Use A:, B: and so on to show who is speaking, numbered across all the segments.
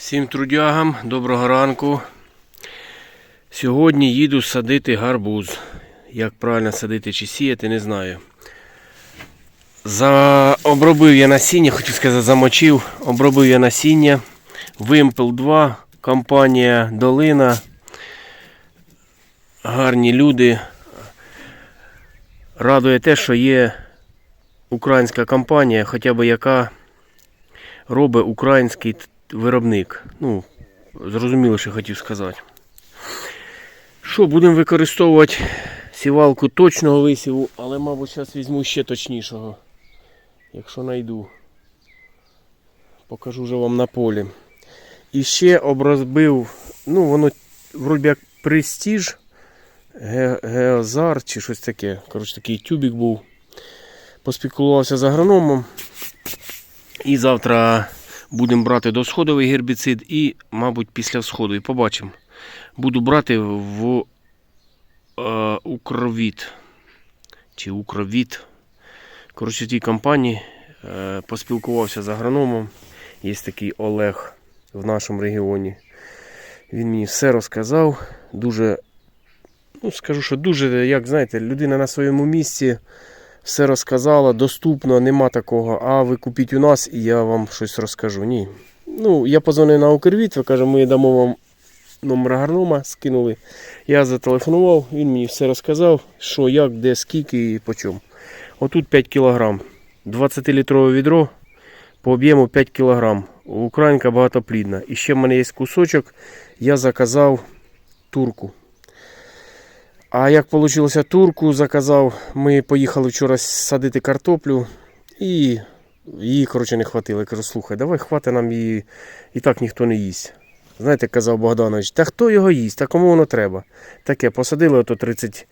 A: Всім трудягам, доброго ранку. Сьогодні їду садити гарбуз. Як правильно садити чи сіяти, не знаю. За... Обробив я насіння, хотів сказати, замочив. Обробив я насіння. Вимпел 2, компанія Долина. Гарні люди. Радує те, що є українська компанія, хоча б яка робить український виробник. Ну, зрозуміло, що хотів сказати. Що, будемо використовувати сівалку точного висіву, але, мабуть, зараз візьму ще точнішого. Якщо знайду. Покажу вже вам на полі. І ще оброзбив, ну, воно вроді як престіж, ге- геозар чи щось таке. Коротше, такий тюбик був. Поспілкувався з агрономом. І завтра будемо брати досходовий гербіцид і, мабуть, після сходу. І побачимо. Буду брати в е, укровіт. Чи укровіт. Коротше, в тій компанії е, поспілкувався з агрономом. Є такий Олег в нашому регіоні. Він мені все розказав. Дуже, ну скажу, що дуже, як знаєте, людина на своєму місці все розказала, доступно, нема такого. А ви купіть у нас і я вам щось розкажу. Ні. Ну, я позвонив на Укрвіт, ви каже, ми дамо вам номер агронома, скинули. Я зателефонував, він мені все розказав, що, як, де, скільки і по чому. Отут 5 кг. 20-літрове відро по об'єму 5 кг. Українка багатоплідна. І ще в мене є кусочок, я заказав турку. А як вийшло турку, заказав, ми поїхали вчора садити картоплю і її, коротше, не хватило. Я кажу, слухай, давай хвати нам її, і так ніхто не їсть. Знаєте, казав Богданович, та хто його їсть, та кому воно треба? Таке, посадили ото 30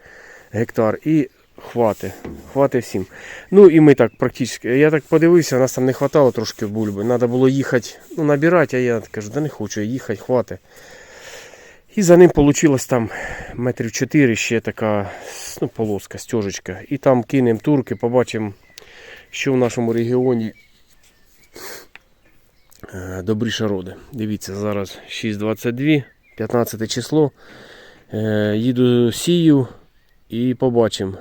A: гектар і хвати. Хвати всім. Ну і ми так практично. Я так подивився, нас там не хватало трошки бульби. Треба було їхати, ну, набирати, а я кажу, да не хочу їхати, хвати. І за ним вийшло там метрів 4 ще така ну, полоска, стежечка. І там кинемо турки, побачимо, що в нашому регіоні е, добріше роди. Дивіться, зараз 6.22, 15 число. Е, Їду сію і побачимо,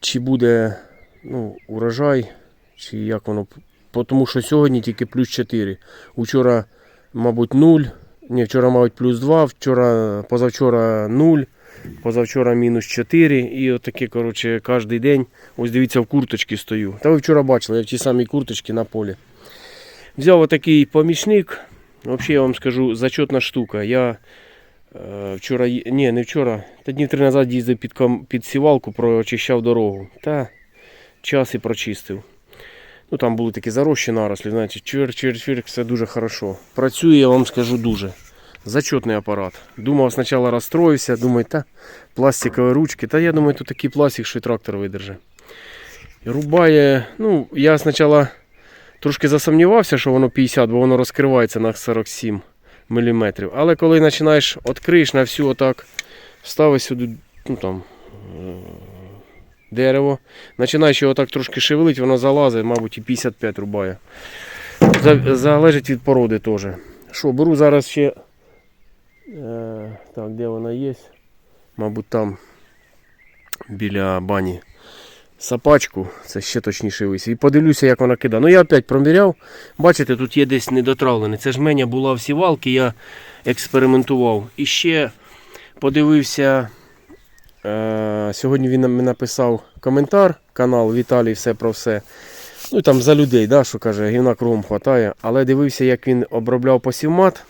A: чи буде ну, урожай, чи як воно. Тому що сьогодні тільки плюс 4. Учора, мабуть, 0. Ні, вчора, мабуть, плюс 2, вчора, позавчора 0, позавчора мінус 4. І отаке, коротше, кожен день. Ось дивіться, в курточці стою. Та ви вчора бачили, я в тій самій курточці на полі. Взяв отакий помічник. Взагалі я вам скажу, зачетна штука. Я е, вчора, ні, не вчора, та днів три назад їздив під, під сівалку, прочищав дорогу. Та час і прочистив. Ну там були такі зарощі нарослі, знаєте, чвир, все дуже хорошо. Працює, я вам скажу, дуже. Зачетний апарат. Думав, спочатку розстроївся, думаю, та пластикові ручки. Та я думаю, тут такий пластик, що і трактор видержить. І рубає, ну, я спочатку трошки засумнівався, що воно 50, бо воно розкривається на 47 мм. Але коли починаєш, відкриєш на всю отак, ставиш сюди, ну там. Дерево. Починаєш його так трошки шевелить, воно залазить, мабуть, і 55 рубає. Залежить від породи теж. Що, беру зараз ще. Е, так, де вона є? Мабуть, там біля бані сапачку, це ще точніше висів. І подивлюся, як вона кидає. Ну я опять проміряв. Бачите, тут є десь недотравлений. Це ж мене була в сівалки, я експериментував. І ще подивився. Е, сьогодні він написав коментар, канал Віталій, все про все. Ну там за людей, да, що каже, гівна кругом хватає. Але дивився, як він обробляв посівмат.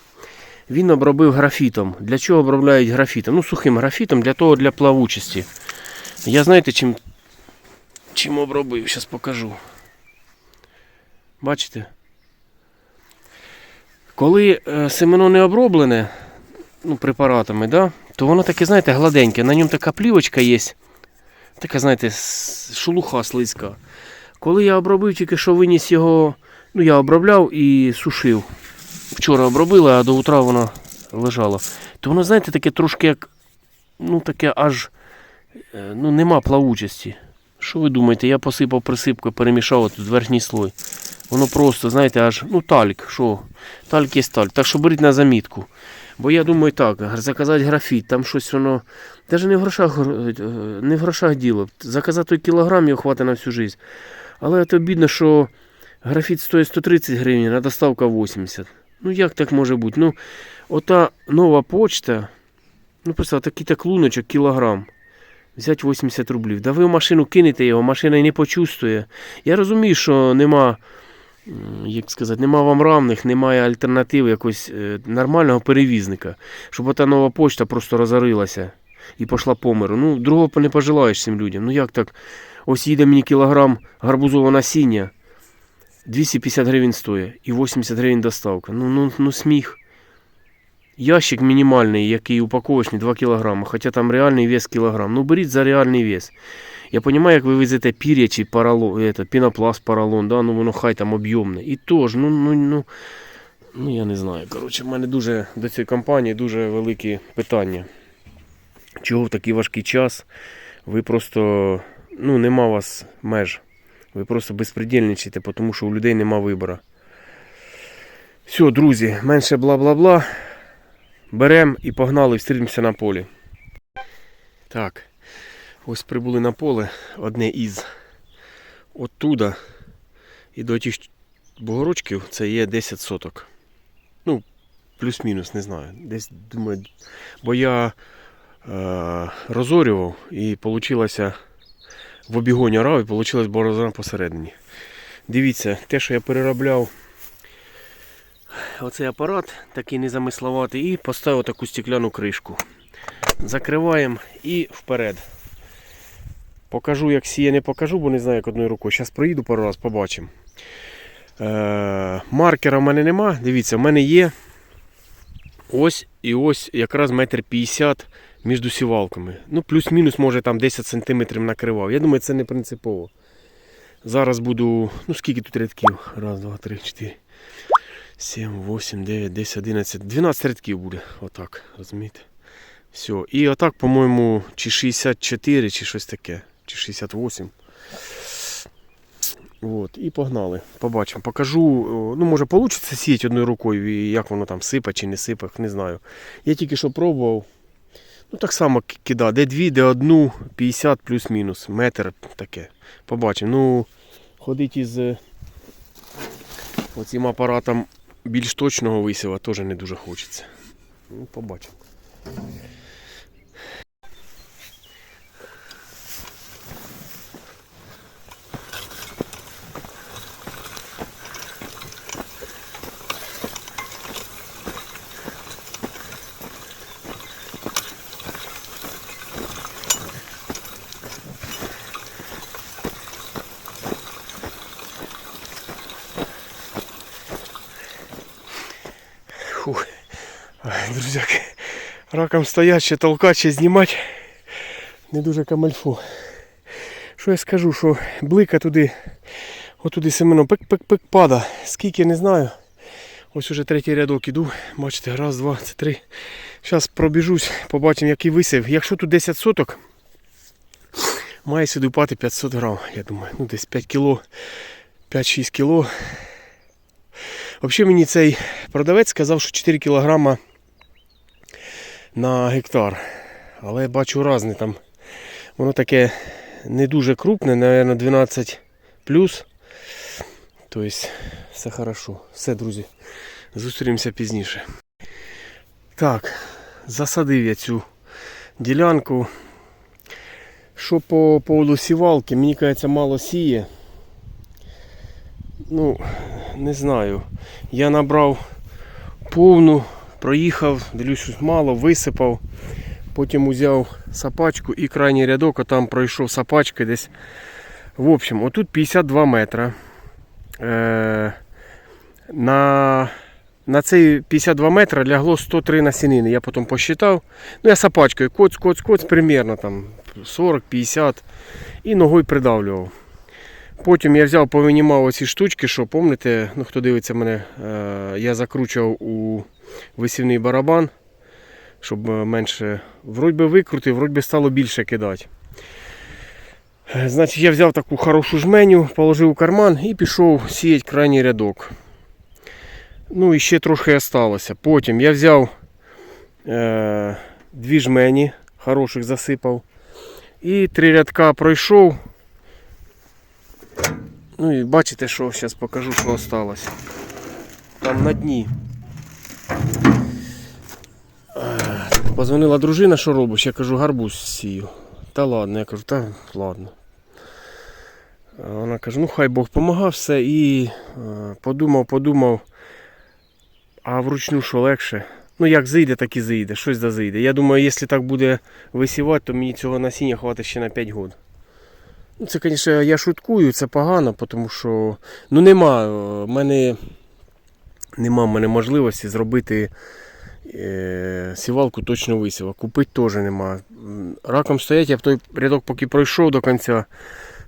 A: Він обробив графітом. Для чого обробляють графітом? Ну, сухим графітом, для того для плавучості. Я знаєте, чим, чим обробив? Зараз покажу. Бачите? Коли е, семено не оброблене, ну, препаратами, да, то воно таке, знаєте, гладеньке. На ньому така плівочка є. Така, знаєте, шелуха слизька. Коли я обробив, тільки що виніс його, ну я обробляв і сушив. Вчора обробили, а до утра воно лежало. То воно, знаєте, таке трошки як. Ну, таке аж. е, Ну, нема плавучості. Що ви думаєте? Я посипав присипкою, перемішав тут верхній слой. Воно просто, знаєте, аж ну тальк, що? Тальк є тальк. Так що беріть на замітку. Бо я думаю так, заказати графіт, там щось воно. Навіть не в грошах, е, не в грошах діло. Заказати той кілограм його хватить на всю життя. Але це обідно, що графіт стоїть 130 гривень, а доставка 80. Ну як так може бути? Ну, ота нова почта, ну просто такий так луночок, кілограм. Взять 80 рублів. Да ви в машину кинете його, машина і не почувствує. Я розумію, що нема, як сказати, нема вам равних, немає альтернативи якогось е, нормального перевізника. Щоб ота нова почта просто розорилася і пішла по миру. Ну, другого не пожелаєш цим людям. Ну як так? Ось їде мені кілограм гарбузового насіння, 250 гривень стоїть і 80 гривень доставка. Ну, ну, ну сміх. Ящик мінімальний, який упаковочний 2 кг, хоча там реальний вес кілограм. Ну беріть за реальний вес. Я розумію, як ви везете пір'я чи поролон, это, пінопласт, поролон, да? ну воно хай там об'ємне. І то ж, ну, ну, ну, ну я не знаю. Коротше, в мене дуже до цієї компанії дуже великі питання. Чого в такий важкий час ви просто, ну, нема у вас меж. Ви просто безпредельничаєте, тому що у людей нема вибору. Все, друзі, менше бла-бла-бла. Берем і погнали, встрінемося на полі. Так, ось прибули на поле одне із. Оттуда і до тих бугорочків це є 10 соток. Ну, плюс-мінус, не знаю. Десь думаю, бо я е, розорював і вийшло в обігоні орав і вийшла борозна посередині. Дивіться, те, що я переробляв оцей апарат, такий незамисловатий, і поставив таку стекляну кришку. Закриваємо і вперед. Покажу, як сіє, не покажу, бо не знаю, як одною рукою. Зараз проїду пару раз, побачимо. Е, маркера в мене нема. Дивіться, в мене є ось і ось якраз метр п'ятдесят між сівалками. Ну, плюс-мінус, може там 10 см накривав. Я думаю, це не принципово. Зараз буду. Ну скільки тут рядків? Раз, два, три, чотири. 7, 8, 9, 10, 11, 12 рядків буде. Отак, розумієте? Все. І отак, по-моєму, чи 64, чи щось таке. Чи 68. От, і погнали. Побачимо. Покажу. Ну, може, вийде сіяти одною рукою, і як воно там сипе чи не сипе, не знаю. Я тільки що пробував. Ну, так само ки- кидав. Де дві, де одну, 50 плюс-мінус. Метр таке. Побачимо. Ну, ходить із е, оцим апаратом більш точного висіва теж не дуже хочеться. Ну, побачимо. Друзяки, раком стоять, ще толкати, ще знімати. Не дуже камальфу. Що я скажу, що блика туди, отуди семеном пик-пик-пик пада. Скільки не знаю. Ось уже третій рядок іду. Бачите, раз, два, це три. Зараз пробіжусь, побачимо, який висів. Якщо тут 10 соток, має сюди впати 500 грам, я думаю. Ну десь 5 кіло, 5-6 кіло. Взагалі мені цей продавець сказав, що 4 кг на гектар. Але я бачу різне там. Воно таке не дуже крупне, мабуть, 12 плюс. Тобто все хорошо. Все, друзі. Зустрінемося пізніше. Так, засадив я цю ділянку. Що по поводу сівалки, мені кажеться, мало сіє. Ну, не знаю. Я набрав повну, проїхав, дивлюсь, мало, висипав. Потім узяв сапачку і крайній рядок, а там пройшов сапачки десь. В общем, отут 52 метра. Е, на, на цей 52 метра лягло 103 насінини. Я потім посчитав. Ну, я сапачкою коц, коц, коц, примерно там 40-50 і ногою придавлював. Потім я взяв, повинімав оці штучки, що пам'ятаєте, ну хто дивиться мене, е, я закручував у висівний барабан, щоб е, менше. Вроді викрутив, вроді би стало більше кидати. Е, Значить, я взяв таку хорошу жменю, положив у карман і пішов сіяти крайній рядок. Ну і ще трохи осталося. Потім я взяв е, дві жмені, хороших засипав. І три рядка пройшов. Ну і бачите, що зараз покажу, що осталося. Там на дні. Позвонила дружина, що робиш? Я кажу, гарбуз сію. Та ладно, я кажу, та ладно. Вона каже, ну хай Бог помагав все і е, подумав, подумав, а вручну що легше. Ну як зайде, так і зайде, щось да зайде. Я думаю, якщо так буде висівати, то мені цього насіння хватить ще на 5 років. Ну, це, звісно, я шуткую, це погано, тому що ну нема е, в мене, нема в мене можливості зробити е, сівалку точно висіва. Купити теж нема. Раком стоять, я в той рядок поки пройшов до кінця.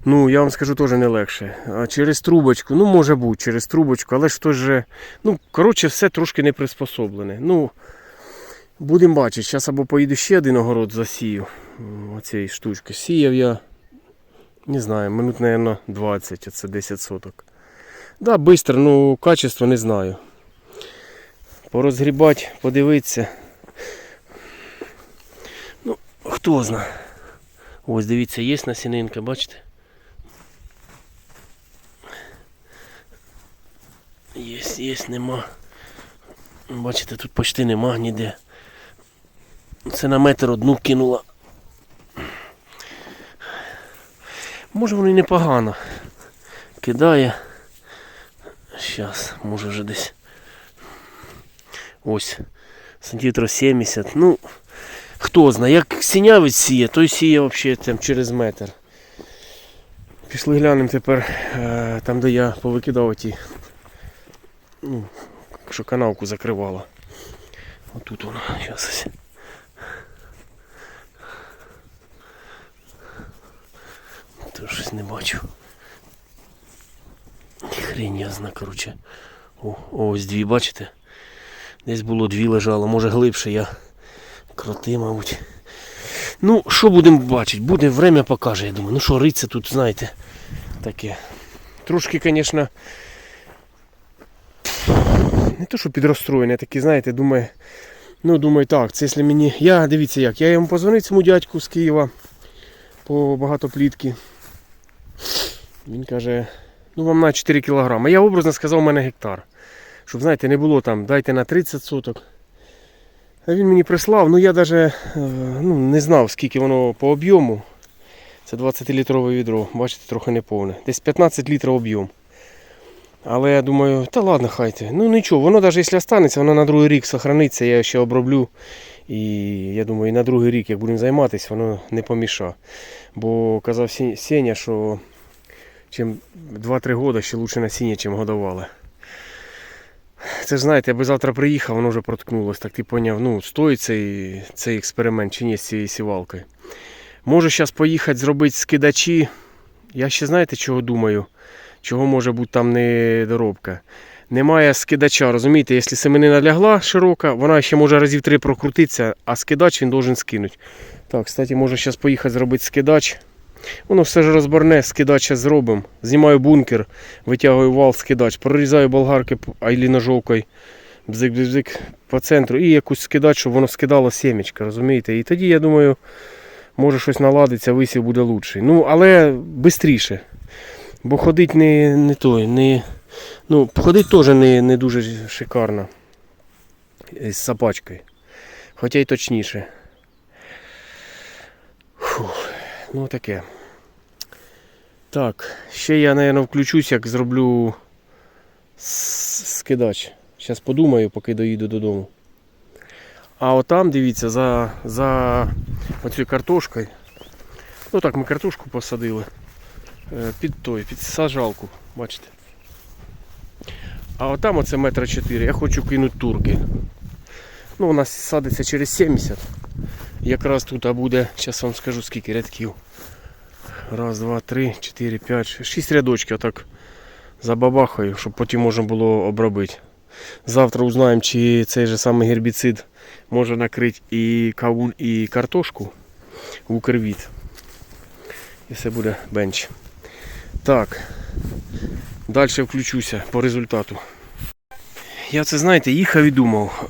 A: Ну, я вам скажу, теж не легше. А через трубочку, ну може бути, через трубочку, але ж то же. Ну, коротше, все трошки не приспособлене. Ну, будемо бачити. Зараз або поїду ще один огород засію. Оцієї штучки. Сіяв я, не знаю, минут, мабуть, 20, а це 10 соток. Да, швидко, ну качество не знаю. Порозгрібати, подивитися. Ну, хто знає. Ось дивіться, є насінинка, бачите? Є, є, нема. Бачите, тут почти нема ніде. Це на метр одну кинула. Може воно і непогано. Кидає. Щас, може вже десь. Ось. Сантиметрів 70. Ну, хто знає, як сінявець сіє, той сіє взагалі там через метр. Пішли глянемо тепер е, там, де я повикидав ті. Ну, що канавку закривала. Отут воно, зараз. Тут щось не бачу. Хрень я зна, короче. О, ось дві, бачите? Десь було дві лежало, може глибше я кроти, мабуть. Ну, що будемо бачити? Буде время покаже, я думаю. Ну що, риться тут, знаєте, таке. Трошки, звісно, не то, що підрозстроєне, такі, знаєте, думаю, ну, думаю, так, це якщо мені. Я дивіться як, я йому позвонив цьому дядьку з Києва по багатоплітки. Він каже, ну вам на 4 кілограми. Я образно сказав, у мене гектар. Щоб, знаєте, не було там, дайте на 30 соток. А він мені прислав, ну я навіть ну, не знав, скільки воно по об'єму. Це 20-літрове відро, бачите, трохи не повне. Десь 15 літрів об'єм. Але я думаю, та ладно, хайте. Ну нічого, воно навіть якщо останеться, воно на другий рік сохраниться, я ще оброблю. І я думаю, і на другий рік, як будемо займатися, воно не поміша. Бо казав Сеня, що чим 2-3 роки ще краще насіння, ніж годували. Це знаєте, я би завтра приїхав, воно вже проткнулось. Так ти поняв, ну, стоїть цей, цей експеримент чи ні з цією сівалкою. Можу зараз поїхати зробити скидачі. Я ще знаєте, чого думаю? Чого може бути там недоробка? Немає скидача, розумієте, якщо семенина лягла широка, вона ще може разів три прокрутитися, а скидач він должен скинути. Так, кстати, можу зараз поїхати зробити скидач. Воно все ж розборне, скидач зараз зробимо. Знімаю бункер, витягую вал, скидач, прорізаю болгарки айлі ножовкою, бзик-бзик по центру і якусь скидач, щоб воно скидало сімечка, розумієте? І тоді, я думаю, може щось наладиться, висів буде лучший. Ну, але швидше. Бо ходить не, не той, не. Ну, ходить теж не, не дуже шикарно. З сапачкою. Хоча й точніше. Фух, ну таке. Так, ще я, мабуть, включусь, як зроблю скидач. Зараз подумаю, поки доїду додому. А отам, дивіться, за, за оцією картошкою. Ну так, ми картошку посадили. Е, Під той, під сажалку, бачите. А отам оце метра 4, я хочу кинути турки. Ну, у нас садиться через 70. Якраз тут буде, зараз вам скажу скільки рядків. Раз, два, три, чотири, п'ять, шість. Рядочків так забабахаю, щоб потім можна було обробити. Завтра узнаємо, чи цей же самий гербіцид може накрити і кавун, і картошку в укрвіт. І все буде бенч. Так. Далі включуся по результату. Я це, знаєте, їхав і думав.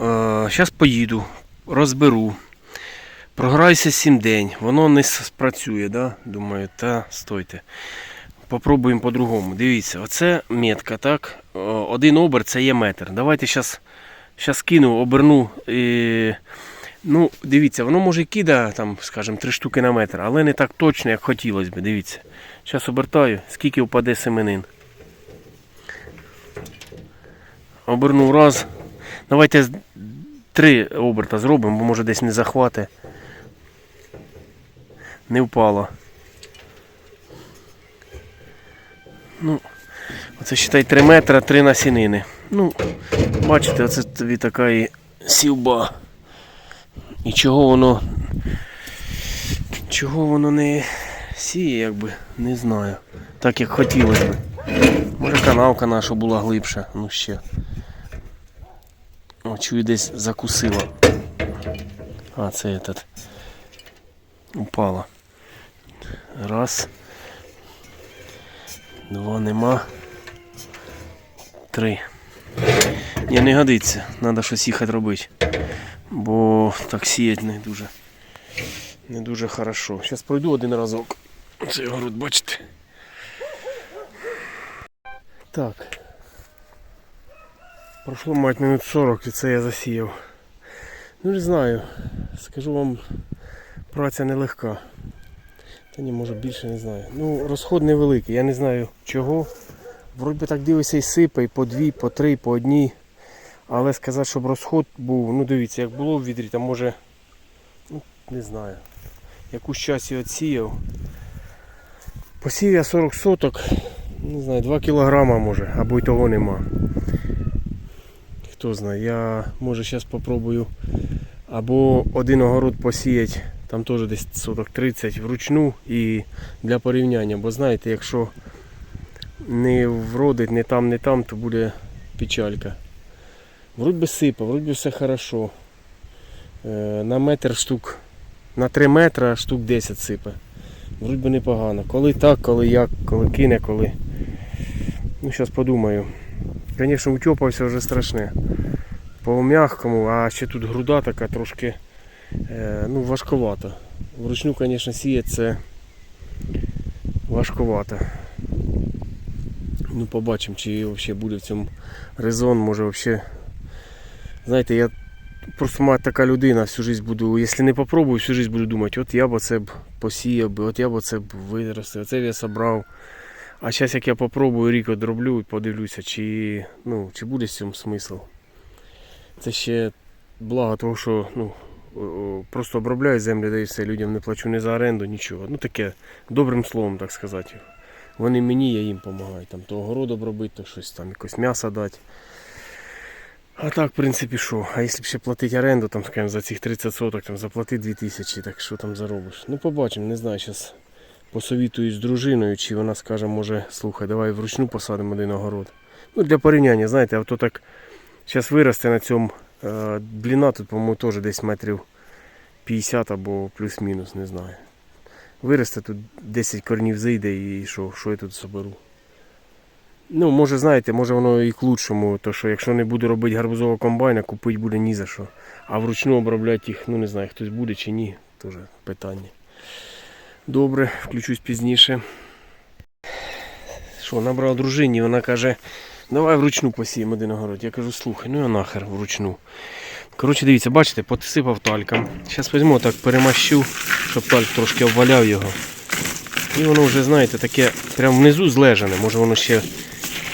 A: Зараз поїду, розберу. Програюся 7 день, воно не спрацює, да? Думаю, та стойте. Попробуємо по-другому. Дивіться, оце метка, так? Один оберт це є метр. Давайте зараз щас кину, оберну. І... Ну, дивіться, воно може кида, там, скажімо, 3 штуки на метр, але не так точно, як хотілося б. Дивіться. Зараз обертаю, скільки впаде семенин. Обернув раз. Давайте три оберта зробимо, бо може десь не захвати. Не впало. Ну, оце считай 3 метра, 3 насінини. Ну, бачите, оце тобі така і сівба. І чого воно. Чого воно не сіє, якби, не знаю. Так як хотілося б. Може канавка наша була глибша, ну ще. О, чую десь закусила. А, це этот. Упала. Раз. Два нема. Три. Ні, не годиться. Треба щось їхати робити. Бо так сіять не дуже. Не дуже хорошо. Зараз пройду один разок. Цей город, бачите. Так. Пройшло, мать, минут 40 і це я засіяв. Ну не знаю. Скажу вам, праця нелегка. Та ні, може більше не знаю. Ну, розход невеликий, я не знаю чого. Вроді так дивишся і сипе, і по дві, по три, по одній. Але сказати, щоб розход був, ну дивіться, як було в відрі, там може, ну, не знаю, якусь час я відсіяв. Посів я 40 соток, не знаю, 2 кілограма може, або й того нема. Хто знає, я може зараз попробую або один огород посіяти, там теж десь соток 30 вручну і для порівняння. Бо знаєте, якщо не вродить не там, не там, то буде печалька. Вроді би сипа, вроді би все хорошо. Е, на метр штук, на 3 метра штук 10 сипе. Вроді би непогано. Коли так, коли як, коли кине, коли. Ну, зараз подумаю. Звісно, утьопався вже страшне. По м'якому, а ще тут груда така трошки ну, важковата. Вручну, звісно, сіяти це важковато. Ну, побачимо, чи взагалі буде в цьому резон, може взагалі. Знаєте, я просто маю така людина, всю жизнь буду, якщо не попробую, всю жизнь буду думати, от я б це б посіяв от я б це б виростив, оце б я собрав. А зараз як я попробую, рік одроблю і подивлюся, чи, ну, чи буде в цьому смисл. Це ще благо того, що ну, просто обробляю землю, да і все, людям не плачу ні за оренду, нічого. Ну таке, добрим словом, так сказати. Вони мені, я їм допомагаю. Там то огород обробити, то щось там, якось м'ясо дати. А так, в принципі, що? А якщо б ще платити оренду, там, скажімо, за цих 30 соток, там, заплати 2000, так що там заробиш? Ну, побачимо, не знаю, зараз посовітуюсь з дружиною, чи вона скаже, може, слухай, давай вручну посадимо один огород. Ну, для порівняння, знаєте, а то так зараз виросте на цьому. Е, длина тут, по-моєму, теж десь метрів 50 або плюс-мінус, не знаю. Виросте тут 10 корнів зайде і що, що я тут соберу. Ну, може, знаєте, може воно і к лучшому, то що якщо не буду робити гарбузового комбайна, купити буде ні за що. А вручну обробляти їх, ну не знаю, хтось буде чи ні, теж питання. Добре, включусь пізніше. Що, набрав дружині, вона каже, давай вручну посіємо один огород. Я кажу, слухай, ну я нахер вручну. Коротше, дивіться, бачите, посипав тальком. Зараз візьму так, перемащу, щоб тальк трошки обваляв його. І воно вже, знаєте, таке прямо внизу злежане. Може воно ще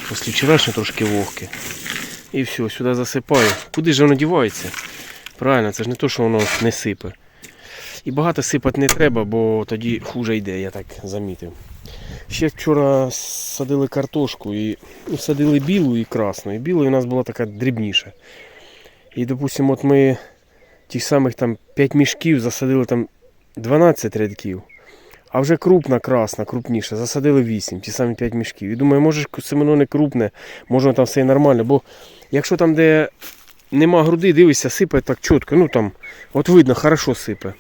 A: після вчорашнього трошки вогке. І все, сюди засипаю. Куди ж воно дівається? Правильно, це ж не то, що воно не сипе. І багато сипати не треба, бо тоді хуже йде, я так замітив. Ще вчора садили картошку і садили білу і красну. І білою у нас була така дрібніша. І, допустимо, от ми тих самих там 5 мішків засадили там 12 рядків. А вже крупна, красна, крупніша, засадили 8, ті самі 5 мішків. І думаю, може семено не крупне, може там все нормально. Бо якщо там, де нема груди, дивишся, сипе так чітко, ну там, от видно, хорошо сипе.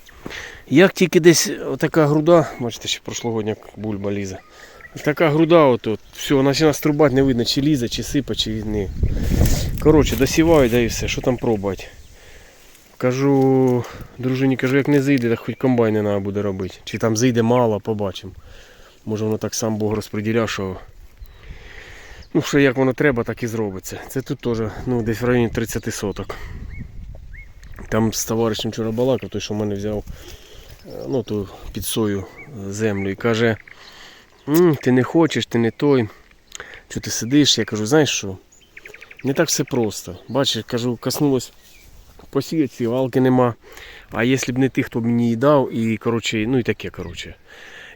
A: Як тільки десь така груда, бачите, ще прошлогодня бульба лізе. Така груда, от, все, вона починає струбати, не видно, чи лізе, чи сипе, чи ні. Коротше, досіваю, да і все, що там пробувати. Кажу, дружині, кажу, як не зайде, так хоч комбайн не треба буде робити. Чи там зайде мало, побачимо. Може воно так сам Бог розподіляв, що. Ну, що як воно треба, так і зробиться. Це тут теж ну, десь в районі 30 соток. Там з товаришем вчора балакав, той, що в мене взяв е, ну, ту під сою землю і каже, «М, ти не хочеш, ти не той. Що ти сидиш? Я кажу, знаєш що? Не так все просто. Бачиш, кажу, коснулось посіяти, сівалки нема. А якщо б не ти, хто б мені її дав, і коротше, ну і таке, коротше.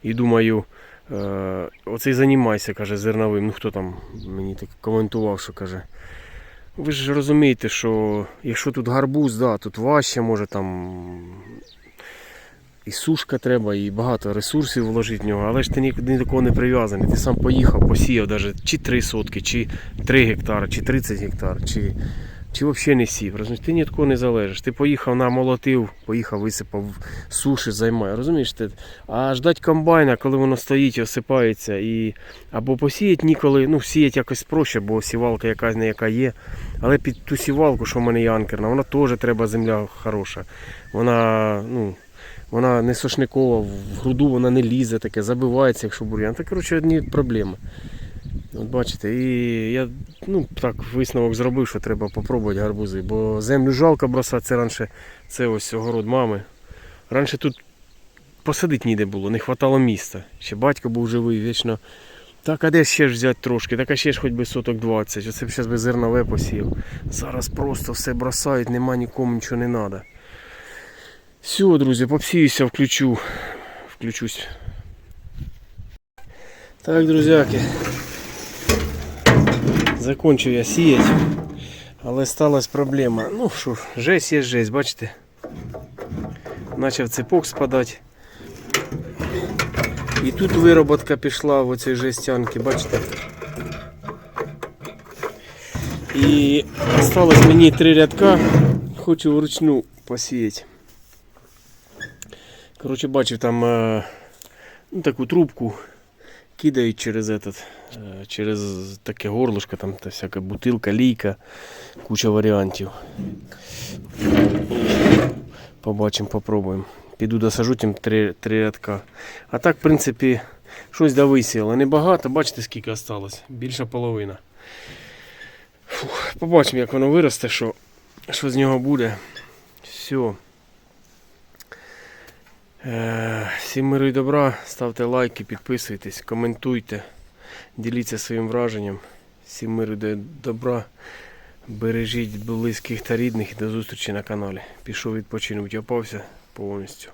A: І думаю, е, оцей займайся, каже, зерновим. Ну хто там мені так коментував, що каже. Ви ж розумієте, що якщо тут гарбуз, да, тут важче, може там і сушка треба, і багато ресурсів вложити в нього, але ж ти нікуди ні до кого не прив'язаний. Ти сам поїхав, посіяв навіть чи 3 сотки, чи 3 гектари, чи 30 гектар, чи, чи взагалі не сів. Розумієш, ти ні від кого не залежиш. Ти поїхав намолотив, поїхав, висипав суші, займає. Розумієш, ти, а ждать комбайна, коли воно стоїть і осипається, і або посіять ніколи, ну сіять якось проще, бо сівалка якась не яка є. Але під ту сівалку, що в мене є анкерна, вона теж треба земля хороша. Вона, ну, вона не сошникова, в груду вона не лізе, таке, забивається, якщо бур'ян. Так, коротше, одні проблеми. От бачите, і я ну, так висновок зробив, що треба попробувати гарбузи, бо землю жалко бросати, це раніше це ось огород мами. Раніше тут посадити ніде було, не вистачало місця. Ще батько був живий, вічно. Так, а де ще ж взяти трошки? Так а ще ж хоч би соток 20. Оце б зараз би зернове посів. Зараз просто все бросають, нема нікому нічого не треба. Все, друзі, попсіюся, включу. Включусь. Так, друзяки. Закончив я сіять. Але сталася проблема. Ну що жесть є жесть, бачите? Почав цепок спадати. І тут вироботка пішла в оцій жестянці, бачите? І осталось мені три рядка. Хочу вручну посіяти. Коротше, бачив там е, ну, таку трубку кидають через этот, е, через таке горлышко, там та всяка бутилка, лійка, куча варіантів. Побачимо, попробуємо. Піду досажу тим три, три рядка. А так, в принципі, щось да висіяло. Небагато, бачите, скільки осталось. Більша половина. Фух, побачимо, як воно виросте, що, що з нього буде. Все. Е, Всім миру і добра, ставте лайки, підписуйтесь, коментуйте, діліться своїм враженням. Всім миру і добра. Бережіть близьких та рідних до зустрічі на каналі. Пішов відпочинок, опався повністю.